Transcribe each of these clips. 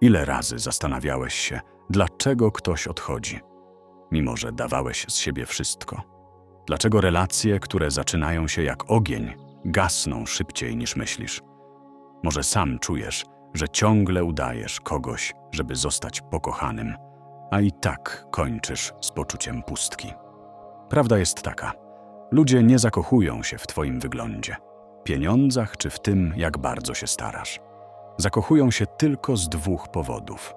Ile razy zastanawiałeś się, dlaczego ktoś odchodzi, mimo że dawałeś z siebie wszystko? Dlaczego relacje, które zaczynają się jak ogień, gasną szybciej niż myślisz? Może sam czujesz, że ciągle udajesz kogoś, żeby zostać pokochanym, a i tak kończysz z poczuciem pustki. Prawda jest taka: ludzie nie zakochują się w Twoim wyglądzie, pieniądzach czy w tym, jak bardzo się starasz. Zakochują się tylko z dwóch powodów.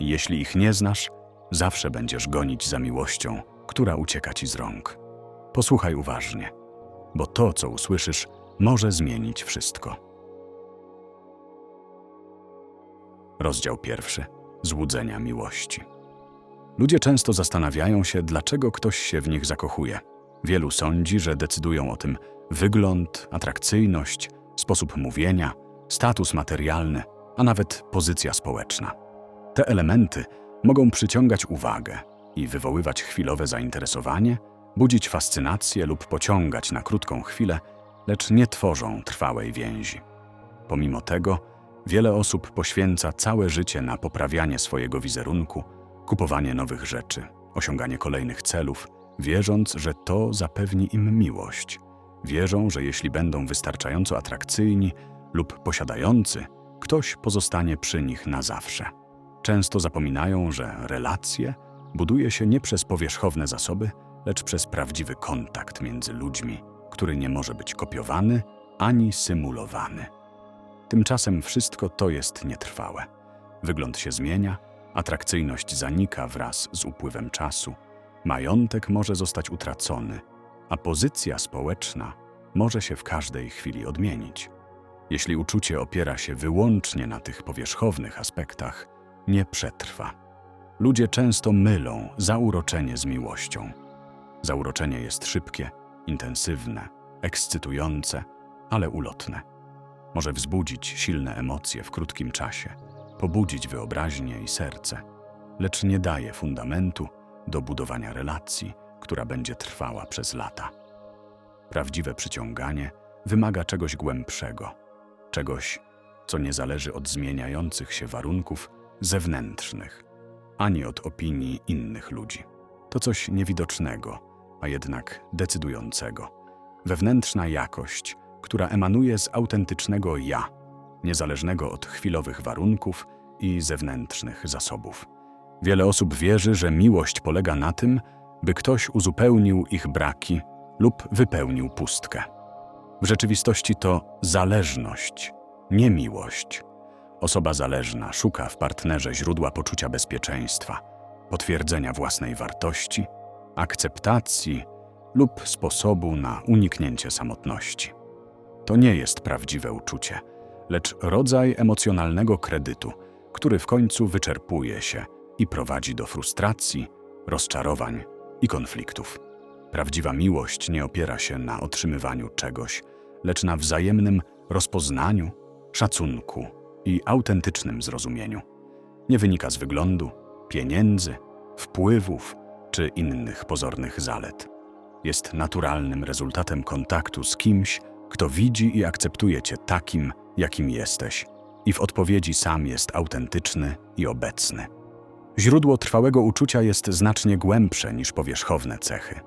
Jeśli ich nie znasz, zawsze będziesz gonić za miłością, która ucieka ci z rąk. Posłuchaj uważnie, bo to, co usłyszysz, może zmienić wszystko. Rozdział pierwszy. Złudzenia miłości. Ludzie często zastanawiają się, dlaczego ktoś się w nich zakochuje. Wielu sądzi, że decydują o tym wygląd, atrakcyjność, sposób mówienia, status materialny, a nawet pozycja społeczna. Te elementy mogą przyciągać uwagę i wywoływać chwilowe zainteresowanie, budzić fascynację lub pociągać na krótką chwilę, lecz nie tworzą trwałej więzi. Pomimo tego, wiele osób poświęca całe życie na poprawianie swojego wizerunku, kupowanie nowych rzeczy, osiąganie kolejnych celów, wierząc, że to zapewni im miłość. Wierzą, że jeśli będą wystarczająco atrakcyjni lub posiadający, ktoś pozostanie przy nich na zawsze. Często zapominają, że relacje buduje się nie przez powierzchowne zasoby, lecz przez prawdziwy kontakt między ludźmi, który nie może być kopiowany ani symulowany. Tymczasem wszystko to jest nietrwałe. Wygląd się zmienia, atrakcyjność zanika wraz z upływem czasu, majątek może zostać utracony, a pozycja społeczna może się w każdej chwili odmienić. Jeśli uczucie opiera się wyłącznie na tych powierzchownych aspektach, nie przetrwa. Ludzie często mylą zauroczenie z miłością. Zauroczenie jest szybkie, intensywne, ekscytujące, ale ulotne. Może wzbudzić silne emocje w krótkim czasie, pobudzić wyobraźnię i serce, lecz nie daje fundamentu do budowania relacji, która będzie trwała przez lata. Prawdziwe przyciąganie wymaga czegoś głębszego, czegoś, co nie zależy od zmieniających się warunków zewnętrznych, ani od opinii innych ludzi. To coś niewidocznego, a jednak decydującego. Wewnętrzna jakość, która emanuje z autentycznego ja, niezależnego od chwilowych warunków i zewnętrznych zasobów. Wiele osób wierzy, że miłość polega na tym, by ktoś uzupełnił ich braki lub wypełnił pustkę. W rzeczywistości to zależność, nie miłość. Osoba zależna szuka w partnerze źródła poczucia bezpieczeństwa, potwierdzenia własnej wartości, akceptacji lub sposobu na uniknięcie samotności. To nie jest prawdziwe uczucie, lecz rodzaj emocjonalnego kredytu, który w końcu wyczerpuje się i prowadzi do frustracji, rozczarowań i konfliktów. Prawdziwa miłość nie opiera się na otrzymywaniu czegoś, lecz na wzajemnym rozpoznaniu, szacunku i autentycznym zrozumieniu. Nie wynika z wyglądu, pieniędzy, wpływów czy innych pozornych zalet. Jest naturalnym rezultatem kontaktu z kimś, kto widzi i akceptuje cię takim, jakim jesteś, i w odpowiedzi sam jest autentyczny i obecny. Źródło trwałego uczucia jest znacznie głębsze niż powierzchowne cechy.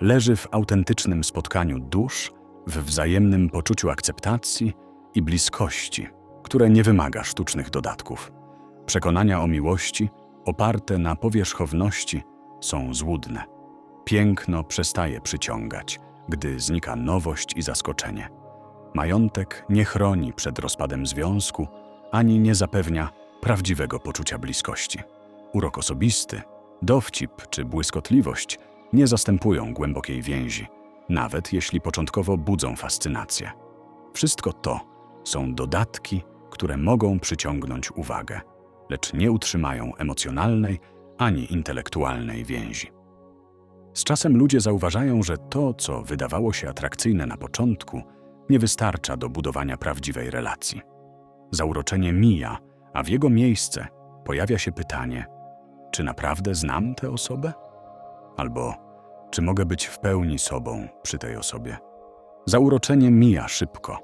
Leży w autentycznym spotkaniu dusz, w wzajemnym poczuciu akceptacji i bliskości, które nie wymaga sztucznych dodatków. Przekonania o miłości, oparte na powierzchowności, są złudne. Piękno przestaje przyciągać, gdy znika nowość i zaskoczenie. Majątek nie chroni przed rozpadem związku, ani nie zapewnia prawdziwego poczucia bliskości. Urok osobisty, dowcip czy błyskotliwość nie zastępują głębokiej więzi, nawet jeśli początkowo budzą fascynację. Wszystko to są dodatki, które mogą przyciągnąć uwagę, lecz nie utrzymają emocjonalnej ani intelektualnej więzi. Z czasem ludzie zauważają, że to, co wydawało się atrakcyjne na początku, nie wystarcza do budowania prawdziwej relacji. Zauroczenie mija, a w jego miejsce pojawia się pytanie: czy naprawdę znam tę osobę? Albo czy mogę być w pełni sobą przy tej osobie? Zauroczenie mija szybko.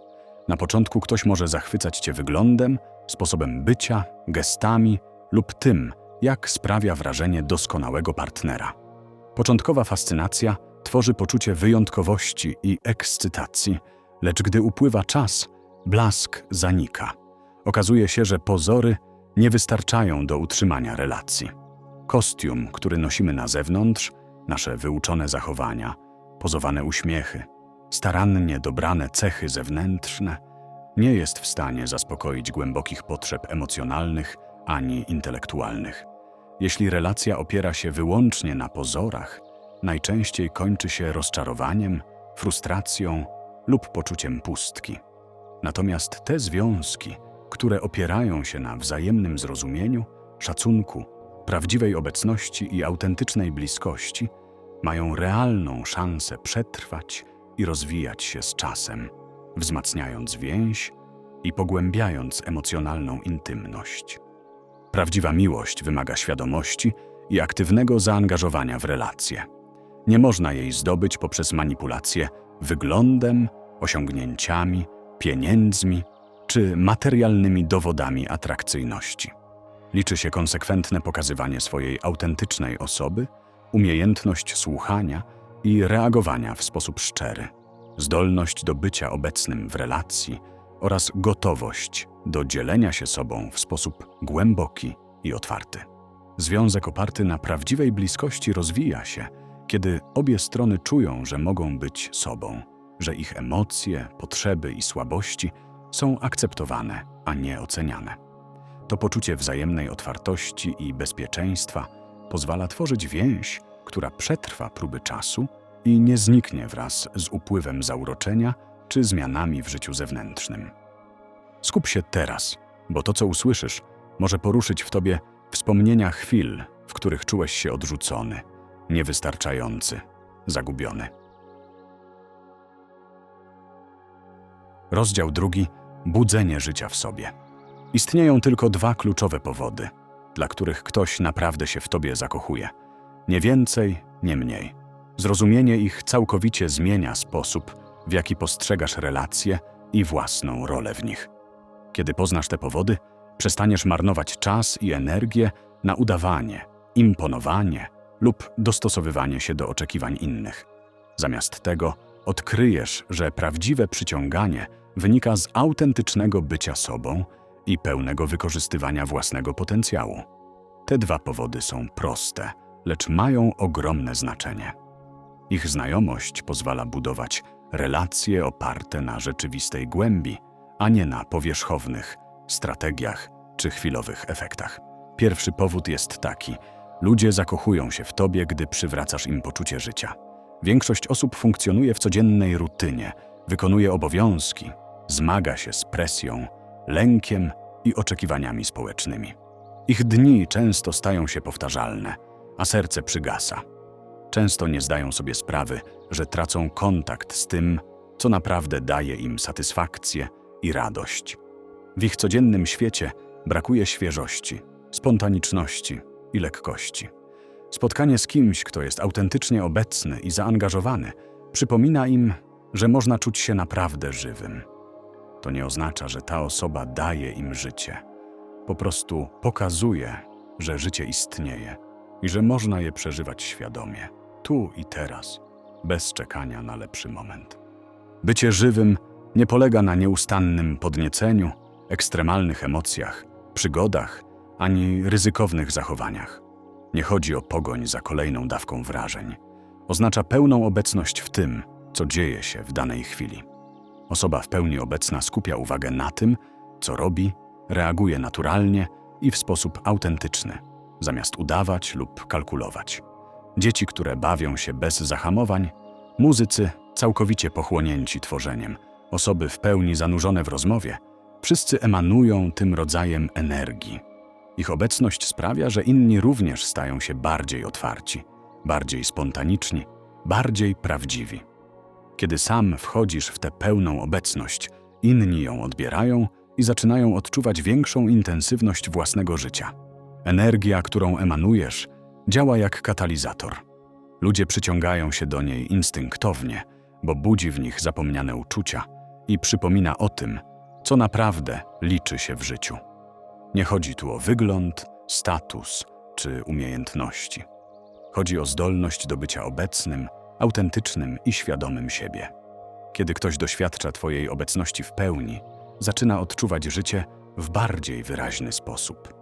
Na początku ktoś może zachwycać cię wyglądem, sposobem bycia, gestami lub tym, jak sprawia wrażenie doskonałego partnera. Początkowa fascynacja tworzy poczucie wyjątkowości i ekscytacji, lecz gdy upływa czas, blask zanika. Okazuje się, że pozory nie wystarczają do utrzymania relacji. Kostium, który nosimy na zewnątrz, nasze wyuczone zachowania, pozowane uśmiechy, starannie dobrane cechy zewnętrzne, nie jest w stanie zaspokoić głębokich potrzeb emocjonalnych ani intelektualnych. Jeśli relacja opiera się wyłącznie na pozorach, najczęściej kończy się rozczarowaniem, frustracją lub poczuciem pustki. Natomiast te związki, które opierają się na wzajemnym zrozumieniu, szacunku, prawdziwej obecności i autentycznej bliskości, mają realną szansę przetrwać i rozwijać się z czasem, wzmacniając więź i pogłębiając emocjonalną intymność. Prawdziwa miłość wymaga świadomości i aktywnego zaangażowania w relacje. Nie można jej zdobyć poprzez manipulację wyglądem, osiągnięciami, pieniędzmi czy materialnymi dowodami atrakcyjności. Liczy się konsekwentne pokazywanie swojej autentycznej osoby, umiejętność słuchania i reagowania w sposób szczery, zdolność do bycia obecnym w relacji oraz gotowość do dzielenia się sobą w sposób głęboki i otwarty. Związek oparty na prawdziwej bliskości rozwija się, kiedy obie strony czują, że mogą być sobą, że ich emocje, potrzeby i słabości są akceptowane, a nie oceniane. To poczucie wzajemnej otwartości i bezpieczeństwa pozwala tworzyć więź, która przetrwa próby czasu i nie zniknie wraz z upływem zauroczenia czy zmianami w życiu zewnętrznym. Skup się teraz, bo to, co usłyszysz, może poruszyć w tobie wspomnienia chwil, w których czułeś się odrzucony, niewystarczający, zagubiony. Rozdział drugi budzenie życia w sobie. Istnieją tylko dwa kluczowe powody, dla których ktoś naprawdę się w tobie zakochuje. Nie więcej, nie mniej. Zrozumienie ich całkowicie zmienia sposób, w jaki postrzegasz relacje i własną rolę w nich. Kiedy poznasz te powody, przestaniesz marnować czas i energię na udawanie, imponowanie lub dostosowywanie się do oczekiwań innych. Zamiast tego odkryjesz, że prawdziwe przyciąganie wynika z autentycznego bycia sobą i pełnego wykorzystywania własnego potencjału. Te dwa powody są proste, lecz mają ogromne znaczenie. Ich znajomość pozwala budować relacje oparte na rzeczywistej głębi, a nie na powierzchownych strategiach czy chwilowych efektach. Pierwszy powód jest taki: ludzie zakochują się w tobie, gdy przywracasz im poczucie życia. Większość osób funkcjonuje w codziennej rutynie, wykonuje obowiązki, zmaga się z presją, lękiem i oczekiwaniami społecznymi. Ich dni często stają się powtarzalne, a serce przygasa. Często nie zdają sobie sprawy, że tracą kontakt z tym, co naprawdę daje im satysfakcję i radość. W ich codziennym świecie brakuje świeżości, spontaniczności i lekkości. Spotkanie z kimś, kto jest autentycznie obecny i zaangażowany, przypomina im, że można czuć się naprawdę żywym. To nie oznacza, że ta osoba daje im życie. Po prostu pokazuje, że życie istnieje i że można je przeżywać świadomie, tu i teraz, bez czekania na lepszy moment. Bycie żywym nie polega na nieustannym podnieceniu, ekstremalnych emocjach, przygodach ani ryzykownych zachowaniach. Nie chodzi o pogoń za kolejną dawką wrażeń. Oznacza pełną obecność w tym, co dzieje się w danej chwili. Osoba w pełni obecna skupia uwagę na tym, co robi, reaguje naturalnie i w sposób autentyczny, zamiast udawać lub kalkulować. Dzieci, które bawią się bez zahamowań, muzycy całkowicie pochłonięci tworzeniem, osoby w pełni zanurzone w rozmowie, wszyscy emanują tym rodzajem energii. Ich obecność sprawia, że inni również stają się bardziej otwarci, bardziej spontaniczni, bardziej prawdziwi. Kiedy sam wchodzisz w tę pełną obecność, inni ją odbierają i zaczynają odczuwać większą intensywność własnego życia. Energia, którą emanujesz, działa jak katalizator. Ludzie przyciągają się do niej instynktownie, bo budzi w nich zapomniane uczucia i przypomina o tym, co naprawdę liczy się w życiu. Nie chodzi tu o wygląd, status czy umiejętności. Chodzi o zdolność do bycia obecnym, autentycznym i świadomym siebie. Kiedy ktoś doświadcza Twojej obecności w pełni, zaczyna odczuwać życie w bardziej wyraźny sposób.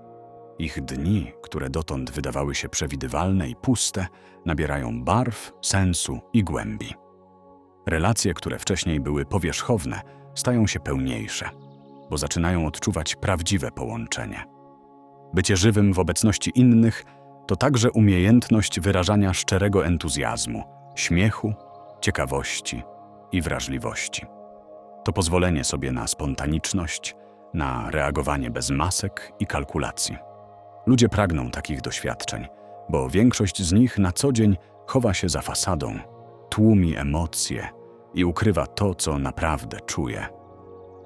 Ich dni, które dotąd wydawały się przewidywalne i puste, nabierają barw, sensu i głębi. Relacje, które wcześniej były powierzchowne, stają się pełniejsze, bo zaczynają odczuwać prawdziwe połączenie. Bycie żywym w obecności innych to także umiejętność wyrażania szczerego entuzjazmu, śmiechu, ciekawości i wrażliwości. To pozwolenie sobie na spontaniczność, na reagowanie bez masek i kalkulacji. Ludzie pragną takich doświadczeń, bo większość z nich na co dzień chowa się za fasadą, tłumi emocje i ukrywa to, co naprawdę czuje.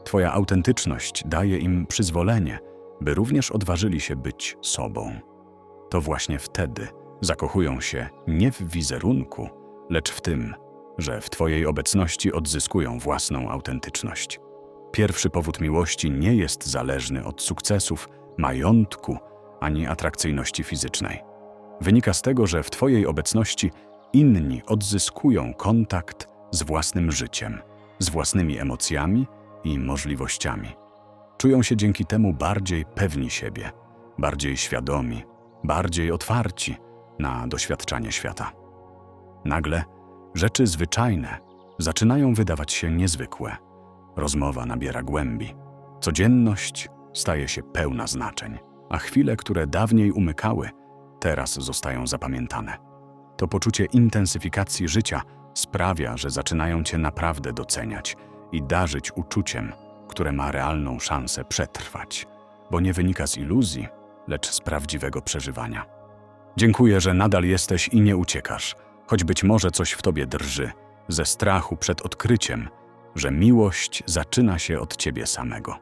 Twoja autentyczność daje im przyzwolenie, by również odważyli się być sobą. To właśnie wtedy zakochują się nie w wizerunku, lecz w tym, że w Twojej obecności odzyskują własną autentyczność. Pierwszy powód miłości nie jest zależny od sukcesów, majątku ani atrakcyjności fizycznej. Wynika z tego, że w Twojej obecności inni odzyskują kontakt z własnym życiem, z własnymi emocjami i możliwościami. Czują się dzięki temu bardziej pewni siebie, bardziej świadomi, bardziej otwarci na doświadczanie świata. Nagle rzeczy zwyczajne zaczynają wydawać się niezwykłe. Rozmowa nabiera głębi. Codzienność staje się pełna znaczeń, a chwile, które dawniej umykały, teraz zostają zapamiętane. To poczucie intensyfikacji życia sprawia, że zaczynają cię naprawdę doceniać i darzyć uczuciem, które ma realną szansę przetrwać, bo nie wynika z iluzji, lecz z prawdziwego przeżywania. Dziękuję, że nadal jesteś i nie uciekasz, choć być może coś w tobie drży, ze strachu przed odkryciem, że miłość zaczyna się od ciebie samego.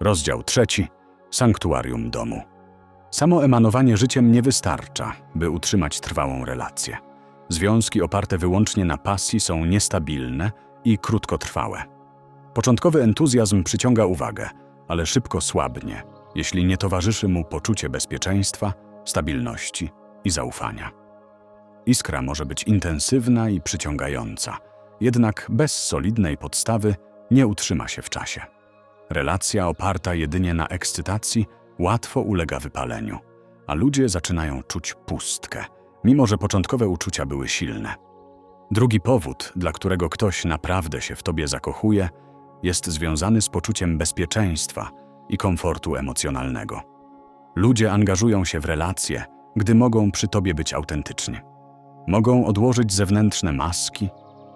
Rozdział trzeci. Sanktuarium domu. Samo emanowanie życiem nie wystarcza, by utrzymać trwałą relację. Związki oparte wyłącznie na pasji są niestabilne i krótkotrwałe. Początkowy entuzjazm przyciąga uwagę, ale szybko słabnie, jeśli nie towarzyszy mu poczucie bezpieczeństwa, stabilności i zaufania. Iskra może być intensywna i przyciągająca, jednak bez solidnej podstawy nie utrzyma się w czasie. Relacja oparta jedynie na ekscytacji łatwo ulega wypaleniu, a ludzie zaczynają czuć pustkę, mimo że początkowe uczucia były silne. Drugi powód, dla którego ktoś naprawdę się w tobie zakochuje, jest związany z poczuciem bezpieczeństwa i komfortu emocjonalnego. Ludzie angażują się w relacje, gdy mogą przy tobie być autentyczni. Mogą odłożyć zewnętrzne maski,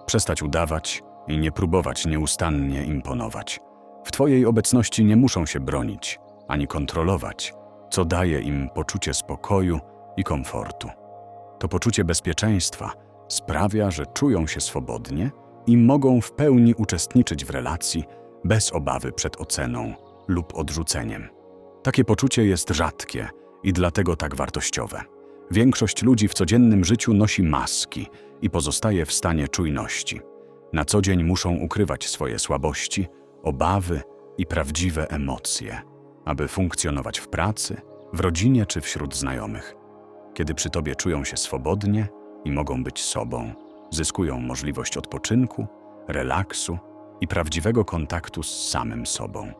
przestać udawać i nie próbować nieustannie imponować. W twojej obecności nie muszą się bronić ani kontrolować, co daje im poczucie spokoju i komfortu. To poczucie bezpieczeństwa sprawia, że czują się swobodnie i mogą w pełni uczestniczyć w relacji bez obawy przed oceną lub odrzuceniem. Takie poczucie jest rzadkie i dlatego tak wartościowe. Większość ludzi w codziennym życiu nosi maski i pozostaje w stanie czujności. Na co dzień muszą ukrywać swoje słabości, obawy i prawdziwe emocje, aby funkcjonować w pracy, w rodzinie czy wśród znajomych. Kiedy przy tobie czują się swobodnie i mogą być sobą, zyskują możliwość odpoczynku, relaksu i prawdziwego kontaktu z samym sobą.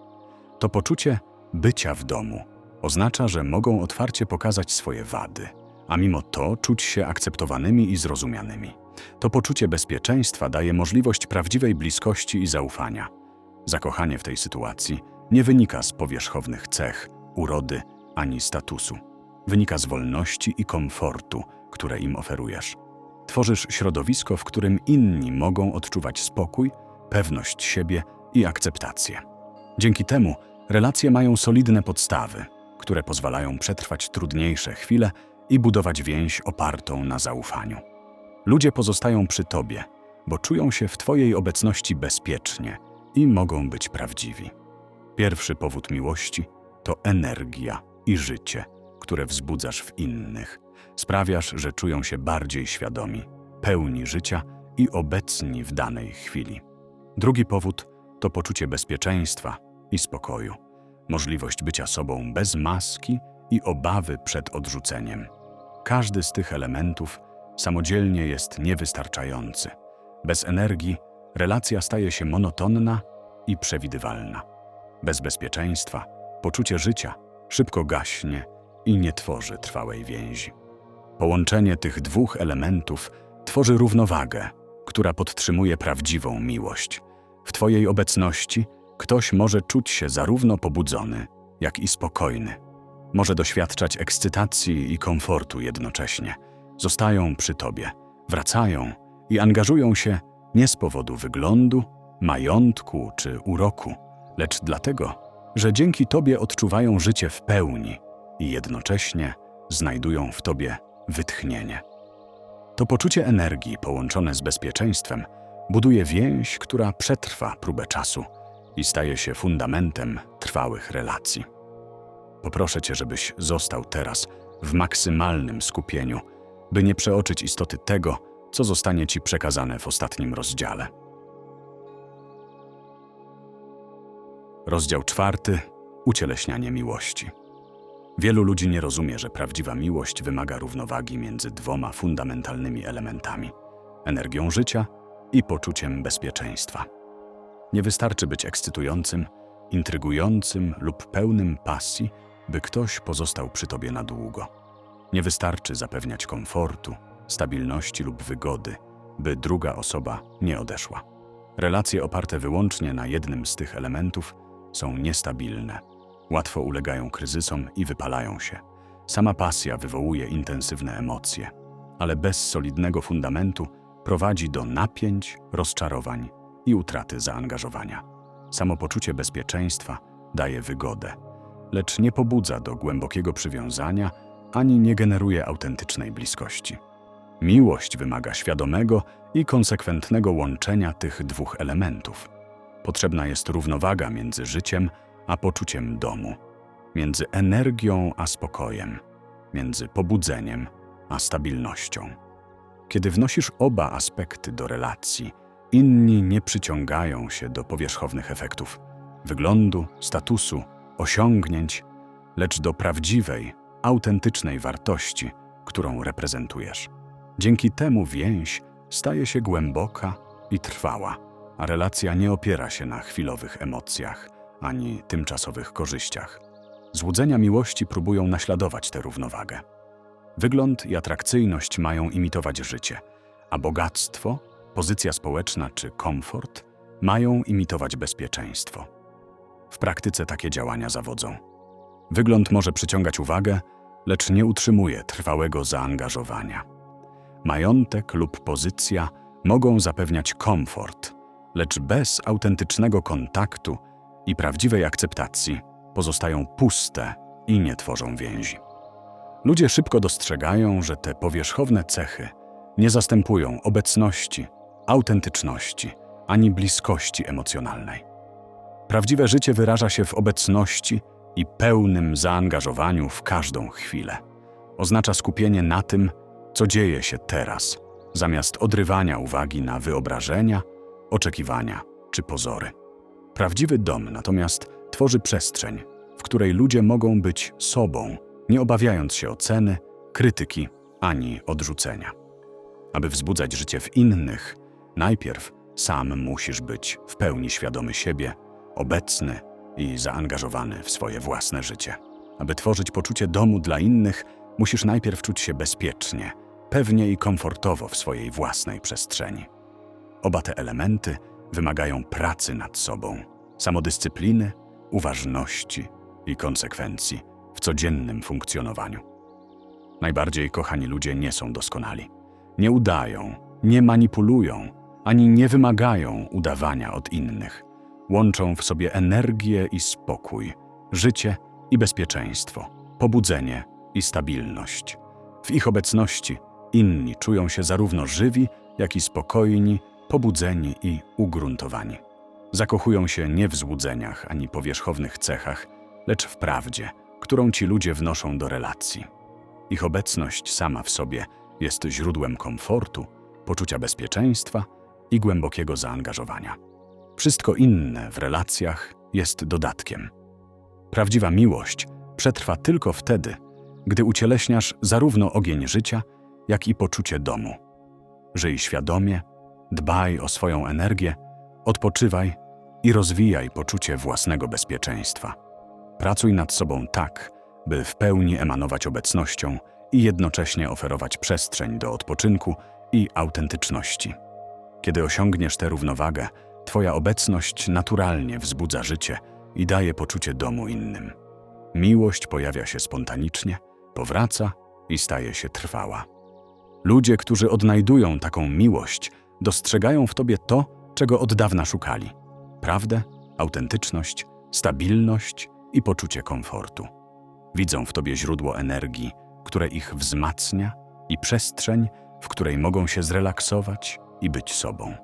To poczucie bycia w domu oznacza, że mogą otwarcie pokazać swoje wady, a mimo to czuć się akceptowanymi i zrozumianymi. To poczucie bezpieczeństwa daje możliwość prawdziwej bliskości i zaufania. Zakochanie w tej sytuacji nie wynika z powierzchownych cech, urody ani statusu. Wynika z wolności i komfortu, które im oferujesz. Tworzysz środowisko, w którym inni mogą odczuwać spokój, pewność siebie i akceptację. Dzięki temu relacje mają solidne podstawy, które pozwalają przetrwać trudniejsze chwile i budować więź opartą na zaufaniu. Ludzie pozostają przy tobie, bo czują się w twojej obecności bezpiecznie i mogą być prawdziwi. Pierwszy powód miłości to energia i życie, które wzbudzasz w innych. Sprawiasz, że czują się bardziej świadomi, pełni życia i obecni w danej chwili. Drugi powód to poczucie bezpieczeństwa i spokoju, możliwość bycia sobą bez maski i obawy przed odrzuceniem. Każdy z tych elementów samodzielnie jest niewystarczający. Bez energii relacja staje się monotonna i przewidywalna. Bez bezpieczeństwa poczucie życia szybko gaśnie i nie tworzy trwałej więzi. Połączenie tych dwóch elementów tworzy równowagę, która podtrzymuje prawdziwą miłość. W Twojej obecności ktoś może czuć się zarówno pobudzony, jak i spokojny. Może doświadczać ekscytacji i komfortu jednocześnie. Zostają przy Tobie, wracają i angażują się nie z powodu wyglądu, majątku czy uroku, lecz dlatego, że dzięki Tobie odczuwają życie w pełni i jednocześnie znajdują w Tobie wytchnienie. To poczucie energii połączone z bezpieczeństwem buduje więź, która przetrwa próbę czasu i staje się fundamentem trwałych relacji. Poproszę Cię, żebyś został teraz w maksymalnym skupieniu, by nie przeoczyć istoty tego, co zostanie Ci przekazane w ostatnim rozdziale. Rozdział czwarty Ucieleśnianie miłości. Wielu ludzi nie rozumie, że prawdziwa miłość wymaga równowagi między dwoma fundamentalnymi elementami energią życia i poczuciem bezpieczeństwa. Nie wystarczy być ekscytującym, intrygującym lub pełnym pasji, by ktoś pozostał przy tobie na długo. Nie wystarczy zapewniać komfortu, stabilności lub wygody, by druga osoba nie odeszła. Relacje oparte wyłącznie na jednym z tych elementów są niestabilne. Łatwo ulegają kryzysom i wypalają się. Sama pasja wywołuje intensywne emocje, ale bez solidnego fundamentu prowadzi do napięć, rozczarowań i utraty zaangażowania. Samopoczucie bezpieczeństwa daje wygodę, lecz nie pobudza do głębokiego przywiązania ani nie generuje autentycznej bliskości. Miłość wymaga świadomego i konsekwentnego łączenia tych dwóch elementów. Potrzebna jest równowaga między życiem a poczuciem domu, między energią a spokojem, między pobudzeniem a stabilnością. Kiedy wnosisz oba aspekty do relacji, inni nie przyciągają się do powierzchownych efektów wyglądu, statusu, osiągnięć, lecz do prawdziwej, autentycznej wartości, którą reprezentujesz. Dzięki temu więź staje się głęboka i trwała, a relacja nie opiera się na chwilowych emocjach ani tymczasowych korzyściach. Złudzenia miłości próbują naśladować tę równowagę. Wygląd i atrakcyjność mają imitować życie, a bogactwo, pozycja społeczna czy komfort mają imitować bezpieczeństwo. W praktyce takie działania zawodzą. Wygląd może przyciągać uwagę, lecz nie utrzymuje trwałego zaangażowania. Majątek lub pozycja mogą zapewniać komfort, lecz bez autentycznego kontaktu i prawdziwej akceptacji pozostają puste i nie tworzą więzi. Ludzie szybko dostrzegają, że te powierzchowne cechy nie zastępują obecności, autentyczności ani bliskości emocjonalnej. Prawdziwe życie wyraża się w obecności i pełnym zaangażowaniu w każdą chwilę. Oznacza skupienie na tym, co dzieje się teraz, zamiast odrywania uwagi na wyobrażenia, oczekiwania czy pozory. Prawdziwy dom natomiast tworzy przestrzeń, w której ludzie mogą być sobą, nie obawiając się oceny, krytyki ani odrzucenia. Aby wzbudzać życie w innych, najpierw sam musisz być w pełni świadomy siebie, obecny i zaangażowany w swoje własne życie. Aby tworzyć poczucie domu dla innych, musisz najpierw czuć się bezpiecznie, pewnie i komfortowo w swojej własnej przestrzeni. Oba te elementy wymagają pracy nad sobą, samodyscypliny, uważności i konsekwencji w codziennym funkcjonowaniu. Najbardziej kochani ludzie nie są doskonali. Nie udają, nie manipulują, ani nie wymagają udawania od innych. Łączą w sobie energię i spokój, życie i bezpieczeństwo, pobudzenie i stabilność. W ich obecności inni czują się zarówno żywi, jak i spokojni, pobudzeni i ugruntowani. Zakochują się nie w złudzeniach ani powierzchownych cechach, lecz w prawdzie, którą ci ludzie wnoszą do relacji. Ich obecność sama w sobie jest źródłem komfortu, poczucia bezpieczeństwa i głębokiego zaangażowania. Wszystko inne w relacjach jest dodatkiem. Prawdziwa miłość przetrwa tylko wtedy, gdy ucieleśniasz zarówno ogień życia, jak i poczucie domu. Żyj świadomie, dbaj o swoją energię, odpoczywaj i rozwijaj poczucie własnego bezpieczeństwa. Pracuj nad sobą tak, by w pełni emanować obecnością i jednocześnie oferować przestrzeń do odpoczynku i autentyczności. Kiedy osiągniesz tę równowagę, Twoja obecność naturalnie wzbudza życie i daje poczucie domu innym. Miłość pojawia się spontanicznie, powraca i staje się trwała. Ludzie, którzy odnajdują taką miłość, dostrzegają w tobie to, czego od dawna szukali: prawdę, autentyczność, stabilność i poczucie komfortu. Widzą w tobie źródło energii, które ich wzmacnia, i przestrzeń, w której mogą się zrelaksować i być sobą.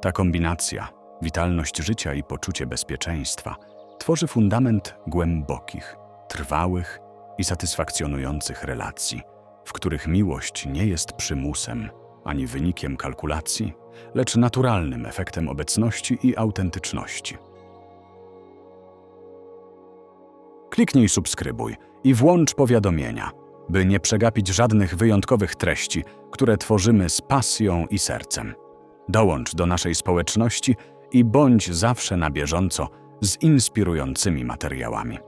Ta kombinacja, witalność życia i poczucie bezpieczeństwa, tworzy fundament głębokich, trwałych i satysfakcjonujących relacji, w których miłość nie jest przymusem ani wynikiem kalkulacji, lecz naturalnym efektem obecności i autentyczności. Kliknij subskrybuj i włącz powiadomienia, by nie przegapić żadnych wyjątkowych treści, które tworzymy z pasją i sercem. Dołącz do naszej społeczności i bądź zawsze na bieżąco z inspirującymi materiałami.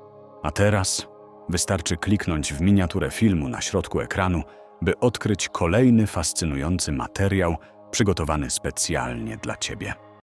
A teraz wystarczy kliknąć w miniaturę filmu na środku ekranu, by odkryć kolejny fascynujący materiał przygotowany specjalnie dla Ciebie.